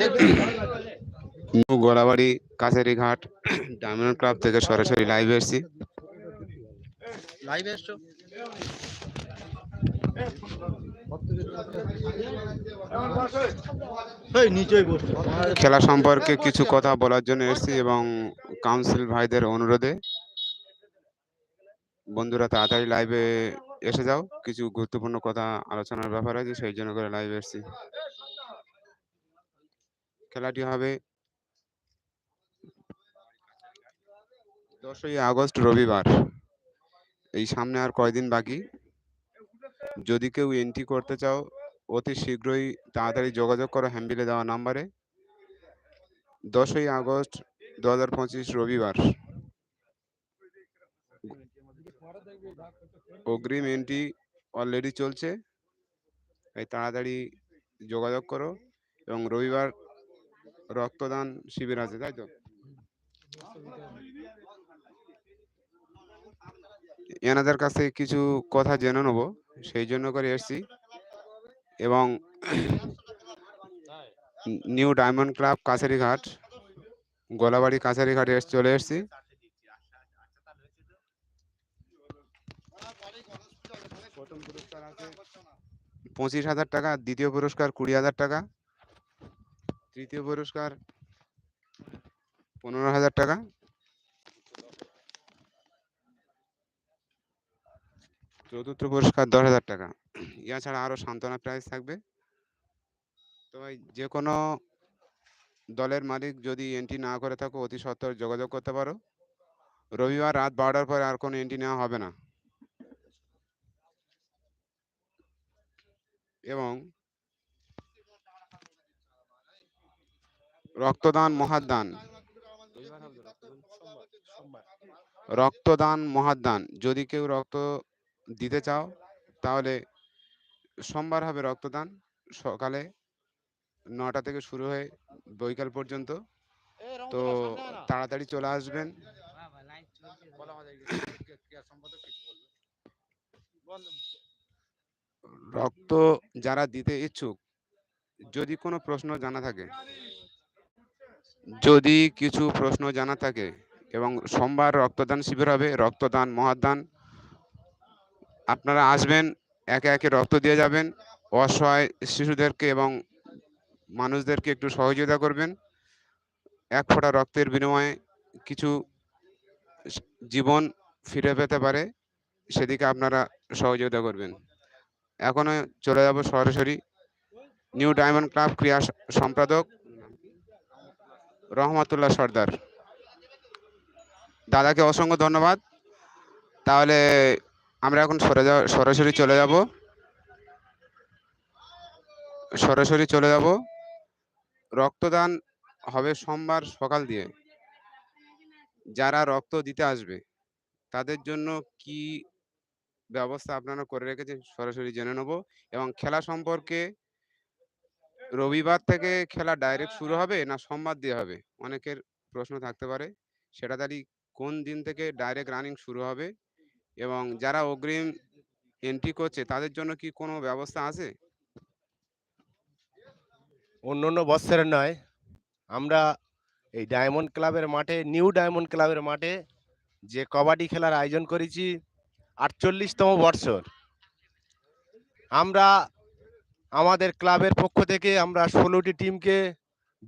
দেখতে গোলাবাড়ি কাছারি ঘাট ডায়মন্ড ক্লাব থেকে সরাসরি লাইভ এসেছি। লাইভ এসছো এই নিচেই বসছো খেলা সম্পর্কে কিছু কথা বলার জন্য এসেছি এবং কাউন্সিল ভাইদের অনুরোধে। বন্ধুরা তাড়াতাড়ি লাইভে এসে যাও। কিছু গুরুত্বপূর্ণ কথা আলোচনার ব্যাপার আছে সেই জন্য করে লাইভে এসেছি। খেলাটি হবে দশই আগস্ট রবিবার। এই সামনে আর কয়দিন বাকি? যদি কেউ এন্ট্রি করতে চাও, অতি শীঘ্রই তাড়াতাড়ি যোগাযোগ করো হ্যান্ডবিলে দেওয়া নাম্বারে। দশই আগস্ট দু হাজার পঁচিশ রবিবার। অগ্রিম এন্ট্রি অলরেডি চলছে। তাই তাড়াতাড়ি যোগাযোগ করো এবং রবিবার রক্তদান শিবির আছে, তাই তো? এনাদের কাছ কিছু কথা জেনে নেব, সেই জন্য করে এসছি। এবং new Diamond club Kacharighat, Golabari কাছারিঘাটে চলে এসেছি। পঁচিশ হাজার টাকা, দ্বিতীয় পুরস্কার কুড়ি হাজার টাকা, তৃতীয় পুরস্কার পনেরো হাজার টাকা চতুর্থ পুরস্কার দশ হাজার টাকা। ইয়া ছাড়া আরও সান্ত্বনা প্রাইজ থাকবে। তো ভাই যে কোনো দলের মালিক যদি এন্ট্রি না করে থাকো অতি সত্বর যোগাযোগ করতে পারো। রবিবার রাত বারোটার পরে আর কোনো এন্ট্রি নেওয়া হবে না। এবং রক্তদান মহাদান। রক্তদান মহাদান। যদি কেউ রক্ত দিতে চাও তাহলে সোমবার হবে রক্তদান সকালে নটা থেকে শুরু হয়ে বৈকাল পর্যন্ত। তো তাড়াতাড়ি চলে আসবেন। রক্ত যারা দিতে ইচ্ছুক যদি কোনো প্রশ্ন জানা থাকে যদি কিছু প্রশ্ন জানা থাকে এবং সোমবার রক্তদান শিবির হবে রক্তদান মহাদান আপনারা আসবেন, একে একে রক্ত দিয়ে যাবেন, অসহায় শিশুদেরকে এবং মানুষদেরকে একটু সহযোগিতা করবেন। এক ফোঁটা রক্তের বিনিময়ে কিছু জীবন ফিরে পেতে পারে, সেদিকে আপনারা সহযোগিতা করবেন। এখনও চলে যাব সরাসরি নিউ ডায়মন্ড ক্লাব ক্রীড়া স- সম্পাদক রহমাতুল্লাহ সর্দার। দাদাকে অসংখ্য ধন্যবাদ। তাহলে আমরা এখন সরে যাও, সরাসরি চলে যাব। সরাসরি চলে যাব। রক্তদান হবে সোমবার সকাল দিয়ে। যারা রক্ত দিতে আসবে, তাদের জন্য কি ব্যবস্থা আপনারা করে রেখেছেন সরাসরি জেনে নেব। এবং খেলা সম্পর্কে রবিবার থেকে খেলা ডাইরেক্ট শুরু হবে না সোমবার দিয়ে হবে? অনেকের প্রশ্ন থাকতে পারে। সেটা তারই কোন দিন থেকে ডাইরেক্ট রানিং শুরু হবে? এবং যারা অগ্রিম এন্ট্রি করছে, তাদের জন্য কি কোনো ব্যবস্থা আছে? অন্য অন্য বৎসরের নয়। আমরা এই ডায়মন্ড ক্লাবের মাঠে নিউ ডায়মন্ড ক্লাবের মাঠে যে কবাডি খেলার আয়োজন করেছি, আটচল্লিশতম বৎসর। আমরা আমাদের ক্লাবের পক্ষ থেকে আমরা ষোলোটি টিমকে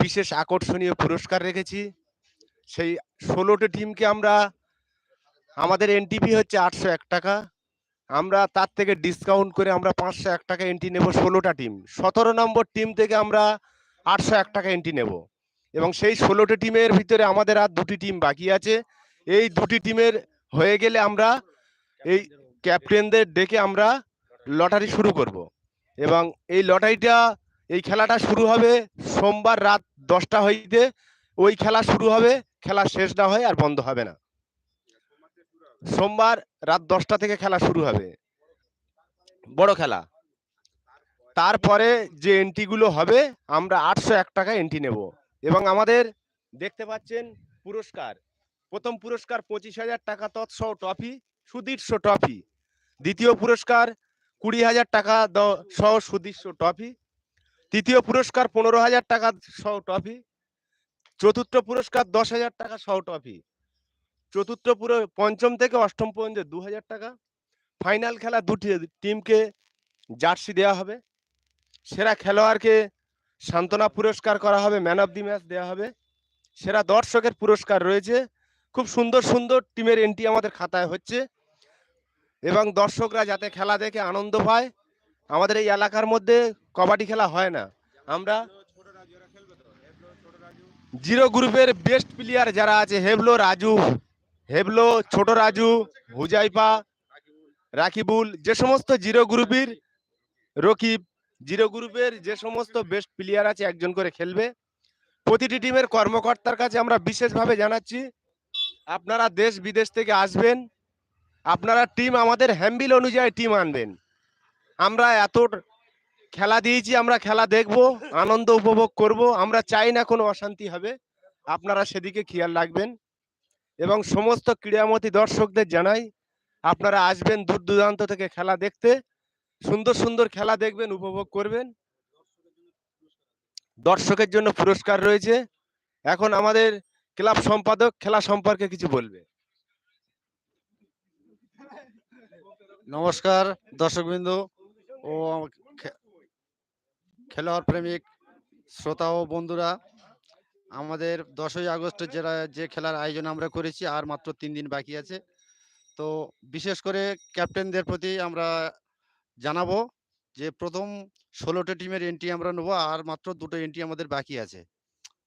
বিশেষ আকর্ষণীয় পুরস্কার রেখেছি। সেই ষোলোটি টিমকে আমরা আমাদের এনটিপি হচ্ছে আটশো এক টাকা। আমরা তার থেকে ডিসকাউন্ট করে আমরা পাঁচশো এক টাকা এন্ট্রি নেব ষোলোটা টিম সতেরো নম্বর টিম থেকে আমরা আটশো এক টাকা এন্ট্রি নেব। এবং সেই ষোলোটি টিমের ভিতরে আমাদের আর দুটি টিম বাকি আছে। এই দুটি টিমের হয়ে গেলে আমরা এই ক্যাপ্টেনদের ডেকে আমরা লটারি শুরু করব। এবং এই লটারিটা এই খেলাটা শুরু হবে সোমবার রাত দশটা হইতে। ওই খেলা শুরু হবে, খেলা শেষ না হয় আর বন্ধ হবে না। সোমবার রাত দশটা থেকে খেলা শুরু হবে। বড় খেলা। তারপরে যে এন্ট্রিগুলো হবে, আমরা আটশো এক টাকা এন্ট্রি নেব। এবং আমাদের দেখতে পাচ্ছেন পুরস্কার। প্রথম পুরস্কার পঁচিশ হাজার টাকা তৎসহ ট্রফি সুদৃশ্য ট্রফি। দ্বিতীয় পুরস্কার কুড়ি হাজার টাকা সহ সুদৃশ্য ট্রফি। তৃতীয় পুরস্কার পনেরো হাজার টাকা সহ ট্রফি। চতুর্থ পুরস্কার দশ হাজার টাকা সহ ট্রফি। চতুর্থ পুরো পঞ্চম থেকে অষ্টম পর্যন্ত দু হাজার টাকা। ফাইনাল খেলা দুটি টিমকে জার্সি দেওয়া হবে। সেরা খেলোয়াড়কে সান্ত্বনা পুরস্কার করা হবে ম্যান অফ দি ম্যাচ দেওয়া হবে। সেরা দর্শকের পুরস্কার রয়েছে। খুব সুন্দর সুন্দর টিমের এন্ট্রি আমাদের খাতায় হচ্ছে। এবং দর্শকরা যাতে খেলা দেখে আনন্দ পায়, আমাদের এই এলাকার মধ্যে কবাডি খেলা হয় না। আমরা জিরো গ্রুপের বেস্ট প্লেয়ার যারা আছে হেবলো রাজু হেবলো, ছোট রাজু হুজাইপা রাকিবুল, যে সমস্ত জিরো গ্রুপের রকিব, জিরো গ্রুপের যে সমস্ত বেস্ট প্লেয়ার আছে একজন করে খেলবে। প্রতিটি টিমের কর্মকর্তার কাছে আমরা বিশেষভাবে জানাচ্ছি, আপনারা দেশ বিদেশ থেকে আসবেন, আপনারা টিম আমাদের হ্যাম্বিল অনুযায়ী টিম আনবেন। আমরা এত খেলা দিয়েছি, আমরা খেলা দেখব, আনন্দ উপভোগ করব, আমরা চাই না কোনো অশান্তি হবে, আপনারা সেদিকে খেয়াল রাখবেন। এবং সমস্ত ক্রীড়ামতী দর্শকদের জানাই, আপনারা আসবেন দূর দূরান্ত থেকে খেলা দেখতে, সুন্দর সুন্দর খেলা দেখবেন, উপভোগ করবেন। দর্শকের জন্য পুরস্কার রয়েছে। এখন আমাদের ক্লাব সম্পাদক খেলা সম্পর্কে কিছু বলবে। নমস্কার, দর্শকবৃন্দ ও খেলোয়াড় প্রেমিক, শ্রোতা ও বন্ধুরা। আমাদের দশই আগস্টে যেটা যে খেলার আয়োজন আমরা করেছি, আর মাত্র তিন দিন বাকি আছে। তো বিশেষ করে ক্যাপ্টেনদের প্রতি আমরা জানাব যে, প্রথম ষোলোটা টিমের এন্ট্রি আমরা নেব, আর মাত্র দুটো এন্ট্রি আমাদের বাকি আছে।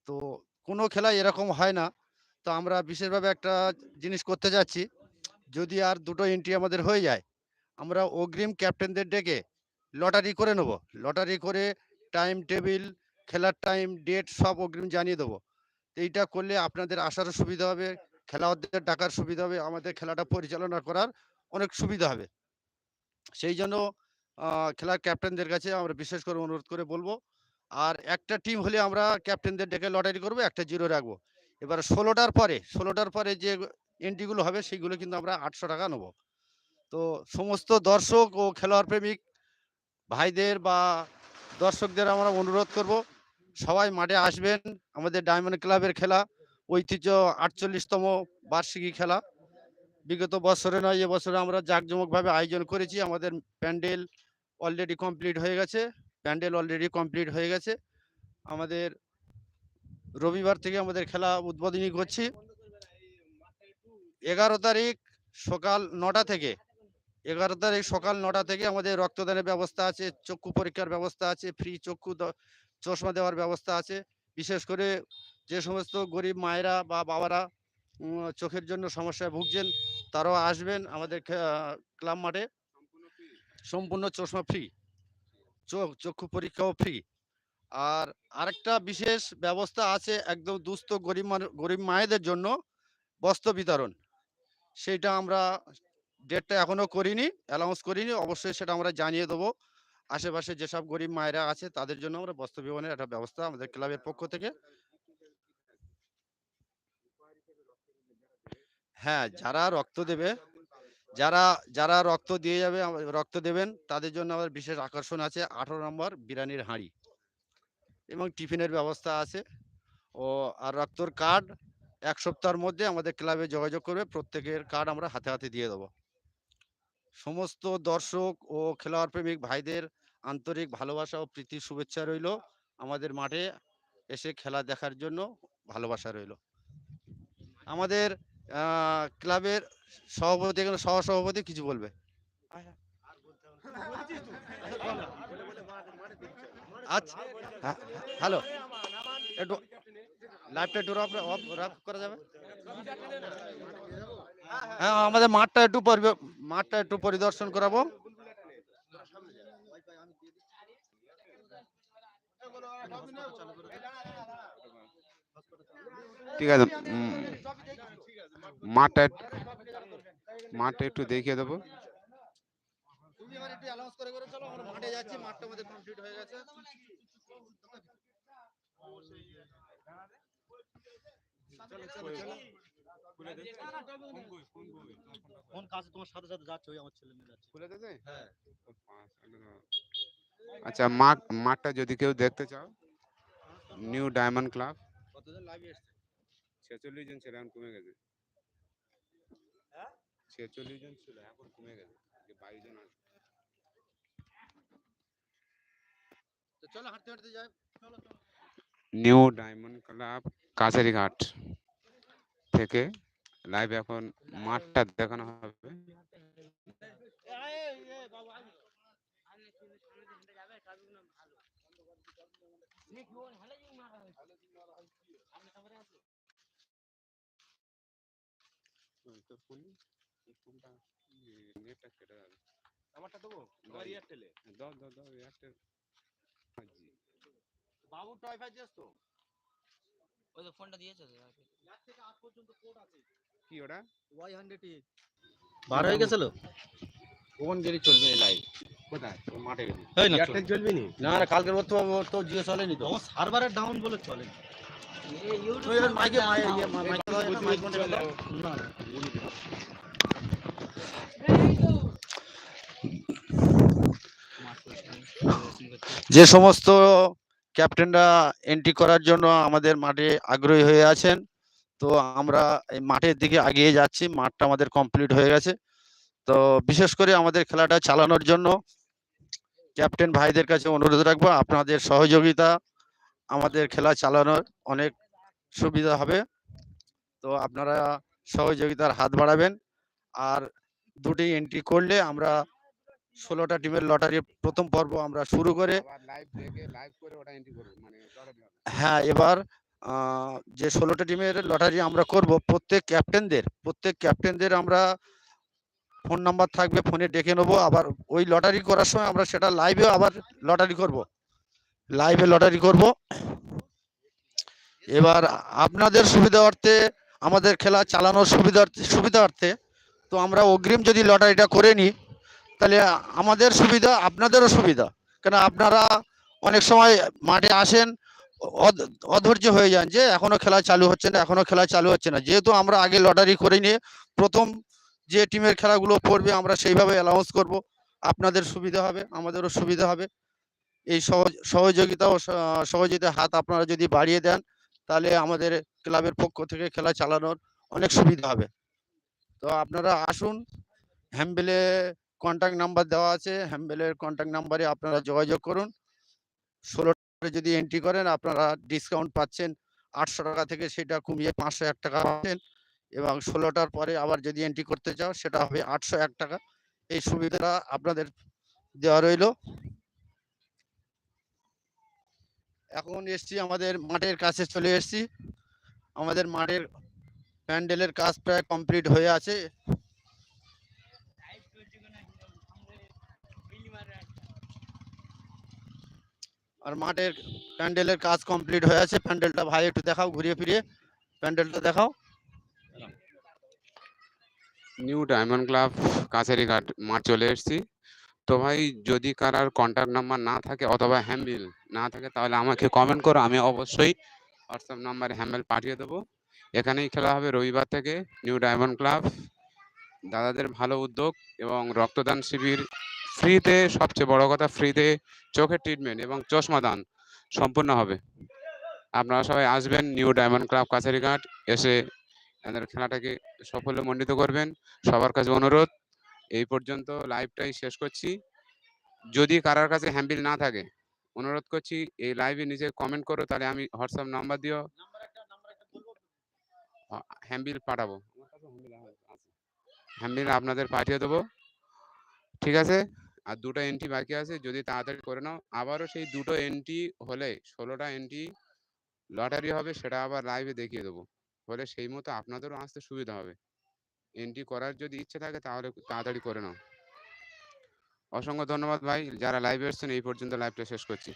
তো কোনো খেলায় এরকম হয় না। তো আমরা বিশেষভাবে একটা জিনিস করতে যাচ্ছি, যদি আর দুটো এন্ট্রি আমাদের হয়ে যায়, আমরা অগ্রিম ক্যাপ্টেনদের ডেকে লটারি করে নেব। লটারি করে টাইম টেবিল খেলার টাইম ডেট সব অগ্রিম জানিয়ে দেবো। তো এইটা করলে আপনাদের আসারও সুবিধা হবে, খেলোয়াড়দের ডাকার সুবিধা হবে, আমাদের খেলাটা পরিচালনা করার অনেক সুবিধা হবে। সেই জন্য খেলার ক্যাপ্টেনদের কাছে আমরা বিশেষ করে অনুরোধ করে বলব, আর একটা টিম হলে আমরা ক্যাপ্টেনদের ডেকে লটারি করব, একটা জিরো রাখব। এবার ষোলোটার পরে ষোলোটার পরে যে এন্ট্রিগুলো হবে সেইগুলো কিন্তু আমরা আটশো টাকা নেব। তো সমস্ত দর্শক ও খেলোয়াড় প্রেমিক, ভাইদের বা দর্শকদের আমরা অনুরোধ করব সবাই মাঠে আসবেন। আমাদের ডায়মন্ড ক্লাবের খেলা, ঐতিহ্য আটচল্লিশতম বার্ষিকী খেলা। বিগত বছরে নয় এবছরে আমরা জাঁকজমকভাবে আয়োজন করেছি। আমাদের প্যান্ডেল অলরেডি কমপ্লিট হয়ে গেছে। প্যান্ডেল অলরেডি কমপ্লিট হয়ে গেছে। আমাদের রবিবার থেকে আমাদের খেলা উদ্বোধনী করছি। এগারো তারিখ সকাল নটা থেকে, এগারো তারিখ সকাল নটা থেকে আমাদের রক্তদানের ব্যবস্থা আছে, চক্ষু পরীক্ষার ব্যবস্থা আছে ফ্রি চক্ষু চশমা দেওয়ার ব্যবস্থা আছে। বিশেষ করে যে সমস্ত গরিব মায়েরা বা বাবারা চোখের জন্য সমস্যায় ভুগছেন তারাও আসবেন আমাদের ক্লাব মাঠে। সম্পূর্ণ চশমা ফ্রি। চোখ চক্ষু পরীক্ষাও ফ্রি। আর আরেকটা বিশেষ ব্যবস্থা আছে একদম দুস্থ গরিব মানুষ গরিব মায়েদের জন্য বস্ত্র বিতরণ। সেইটা আমরা ডেটটা এখনও করিনি অ্যানাউন্স করিনি অবশ্যই সেটা আমরা জানিয়ে দেবো। আশেপাশে যেসব গরিব মায়েরা আছে, তাদের জন্য আমরা বস্ত্র বিতরণের একটা ব্যবস্থা আমাদের ক্লাবের পক্ষ থেকে। হ্যাঁ যারা রক্ত দেবে, যারা যারা রক্ত দিয়ে যাবে রক্ত দেবেন, তাদের জন্য আমাদের বিশেষ আকর্ষণ আছে আঠারো নম্বর বিরিয়ানির হাঁড়ি এবং টিফিনের ব্যবস্থা আছে। ও, আর রক্তর কার্ড এক সপ্তাহের মধ্যে আমাদের ক্লাবে যোগাযোগ করবে, প্রত্যেকের কার্ড আমরা হাতে হাতে দিয়ে দেবো। সমস্ত দর্শক ও খেলোয়াড় প্রেমিক ভাইদের আন্তরিক ভালোবাসা ও প্রীতি শুভেচ্ছা রইল আমাদের মাঠে এসে খেলা দেখার জন্য ভালোবাসা রইল। আমাদের ক্লাবের সভাপতি এখানে সহসভাপতি কিছু বলবে? আচ্ছা হ্যাঁ, হ্যালো একটু লাইভটা একটু অফ করা যাবে? হ্যাঁ আমাদের মাঠটা একটু মাঠটা একটু পরিদর্শন করাবো। ঠিক আছে মাঠটা মাঠটা একটু দেখিয়ে দেবো। মাঠে যাচ্ছি মাঠটা আমাদের কমপ্লিট হয়ে গেছে কোন কাজ তোমার সাথে সাথে যাচ্ছে ওই আমার ছেলে মেয়ে যাচ্ছে। খুলে দেবে হ্যাঁ। আচ্ছা মাঠ মাঠটা যদি কেউ দেখতে চাও নিউ ডায়মন্ড ক্লাব কতজন লাইভে এসছে? ছেচল্লিশ জন ছিল এখন কমে গেছে। ছেচল্লিশ জন ছিল এখন কমে গেছে। যে বাইশ জন আছে তো চলো হাঁটতে হাঁটতে যাই। চলো চলো। নিউ ডায়মন্ড ক্লাব কাছারিঘাট থেকে লাইভ এখন মাঠটা দেখানো হবে। আমারটা দেবো? আমার এয়ারটেলে দাও দাও দাও এয়ারটেল বাবু টয়ফাই দিয়েছ তো? ওই ফোনটা দিয়েছে তো। থেকে আট পর্যন্ত কোড আছে। কি ওটা? ওয়াই হান্ড্রেড বার হয়ে গেছিল? কোন গেরি চলবে লাইভ কোথায়? মাঠে গেছে এয়ারটেল চলবে নি? না না কালকের ওর তো ওর তো জিও চলেনি তো। সার্ভারের ডাউন বলে চলে। মাইকে যে সমস্ত ক্যাপ্টেনরা এন্ট্রি করার জন্য আমাদের মাঠে আগ্রহী হয়ে আছেন তো আমরা এই মাঠের দিকে এগিয়ে যাচ্ছি। মাঠটা আমাদের কমপ্লিট হয়ে গেছে। তো বিশেষ করে আমাদের খেলাটা চালানোর জন্য ক্যাপ্টেন ভাইদের কাছে অনুরোধ রাখব আপনাদের সহযোগিতা আমাদের খেলা চালানোর অনেক সুবিধা হবে। তো আপনারা সহযোগিতার হাত বাড়াবেন। আর দুটি এন্ট্রি করলে আমরা ষোলোটা টিমের লটারি প্রথম পর্ব আমরা শুরু করে মানে হ্যাঁ এবার যে ষোলোটা টিমের লটারি আমরা করব, প্রত্যেক ক্যাপ্টেনদের প্রত্যেক ক্যাপ্টেনদের আমরা ফোন নাম্বার থাকবে ফোনে ডেকে নেব, আবার ওই লটারি করার সময় আমরা সেটা লাইভেও আবার লটারি করব। লাইভে লটারি করব। এবার আপনাদের সুবিধার্থে, আমাদের খেলা চালানোর সুবিধার্থে সুবিধার্থে, তো আমরা অগ্রিম যদি লটারিটা করে নিই, তাহলে আমাদের সুবিধা আপনাদেরও সুবিধা। কেন আপনারা অনেক সময় মাঠে আসেন অধৈর্য হয়ে যান যে এখনও খেলা চালু হচ্ছে না, এখনও খেলা চালু হচ্ছে না। যেহেতু আমরা আগে লটারি করে নিয়ে প্রথম যে টিমের খেলাগুলো পড়বে আমরা সেইভাবে অ্যালাউন্স করব। আপনাদের সুবিধা হবে, আমাদেরও সুবিধা হবে। এই সহযোগিতা ও সহ- সহযোগিতার হাত আপনারা যদি বাড়িয়ে দেন, তাহলে আমাদের ক্লাবের পক্ষ থেকে খেলা চালানোর অনেক সুবিধা হবে। তো আপনারা আসুন হ্যাম্বেলে কন্ট্যাক্ট নাম্বার দেওয়া আছে হ্যাম্বেলের কন্ট্যাক্ট নাম্বারে আপনারা যোগাযোগ করুন। ষোলো যদি এন্ট্রি করেন, আপনারা ডিসকাউন্ট পাচ্ছেন। আটশো টাকা থেকে সেটা কমিয়ে পাঁচশো এক টাকা পাচ্ছেন এবং ষোলোটার পরে আবার যদি এন্ট্রি করতে চাও, সেটা হবে আটশো এক টাকা। এই সুবিধাটা আপনাদের দেওয়া রইল। এখন এসছি আমাদের মাঠের কাছে চলে এসছি। আমাদের মাঠের প্যান্ডেলের কাজ প্রায় কমপ্লিট হয়ে আছে। আর মাঠের প্যান্ডেলের কাজ কমপ্লিট হয়ে আছে। প্যান্ডেলটা ভাই একটু দেখাও, ঘুরিয়ে ফিরিয়ে। প্যান্ডেলটা দেখাও। নিউ ডায়মন্ড ক্লাব কাছারি ঘাট, মাঠ চলে এসেছি। তো ভাই, যদি কারার কন্ট্যাক্ট নাম্বার না থাকে অথবা হ্যান্ডবিল না থাকে, তাহলে আমাকে কমেন্ট করো, আমি অবশ্যই হোয়াটসঅ্যাপ নাম্বারে হ্যান্ডবিল পাঠিয়ে দেবো। এখানেই খেলা হবে রবিবার থেকে। নিউ ডায়মন্ড ক্লাব দাদাদের ভালো উদ্যোগ এবং রক্তদান শিবির। ফ্রিতে, সবচেয়ে বড় কথা ফ্রিতে চোখের ট্রিটমেন্ট এবং চশমা দান সম্পূর্ণ হবে। আপনারা সবাই আসবেন নিউ ডায়মন্ড ক্লাব কাছারিঘাট, এসে এদের খেলাটাকে সাফল্যমণ্ডিত করবেন। সবার কাছে অনুরোধ, এই পর্যন্ত লাইভটাই শেষ করছি। যদি কারার কাছে হ্যাম্বিল না থাকে, অনুরোধ করছি, এই লাইভে নিজে কমেন্ট করো, তাহলে আমি হোয়াটসঅ্যাপ নাম্বার দিও। হ্যাম্বিল পাঠাবো। হ্যাম্বিল আপনাদের পাঠিয়ে দেবো। ঠিক আছে? আর দুটো এন্ট্রি বাকি আছে, যদি তাড়াতাড়ি করে নাও, আবারও সেই দুটো এন্ট্রি হলে ষোলোটা এন্ট্রি লটারি হবে, সেটা আবার লাইভে দেখিয়ে দেবো। ফলে সেই মতো আপনাদেরও আসতে সুবিধা হবে। এন্ট্রি করার যদি ইচ্ছে থাকে, তাহলে তাড়াতাড়ি করে নাও। অসংখ্য ধন্যবাদ ভাই, যারা লাইভে এসছেন, এই পর্যন্ত লাইভটা শেষ করছি।